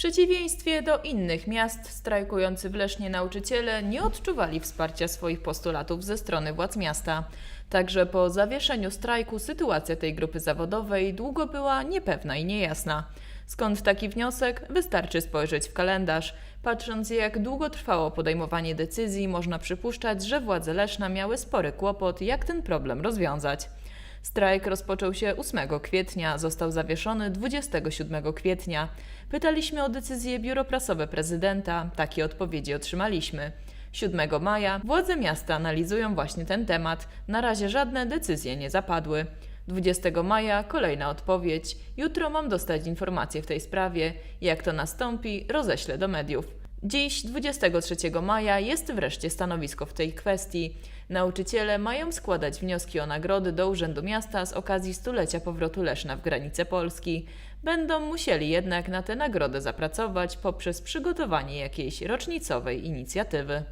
przeciwieństwie do innych miast, strajkujący w Lesznie nauczyciele nie odczuwali wsparcia swoich postulatów ze strony władz miasta. Także po zawieszeniu strajku sytuacja tej grupy zawodowej długo była niepewna i niejasna. Skąd taki wniosek? Wystarczy spojrzeć w kalendarz. Patrząc jak długo trwało podejmowanie decyzji, można przypuszczać, że władze Leszna miały spory kłopot, jak ten problem rozwiązać. Strajk rozpoczął się 8 kwietnia, został zawieszony 27 kwietnia. Pytaliśmy o decyzję biuro prasowe prezydenta, takie odpowiedzi otrzymaliśmy. 7 maja władze miasta analizują właśnie ten temat. Na razie żadne decyzje nie zapadły. 20 maja kolejna odpowiedź. Jutro mam dostać informacje w tej sprawie. Jak to nastąpi, roześlę do mediów. Dziś, 23 maja, jest wreszcie stanowisko w tej kwestii. Nauczyciele mają składać wnioski o nagrody do Urzędu Miasta z okazji stulecia powrotu Leszna w granice Polski. Będą musieli jednak na tę nagrodę zapracować poprzez przygotowanie jakiejś rocznicowej inicjatywy.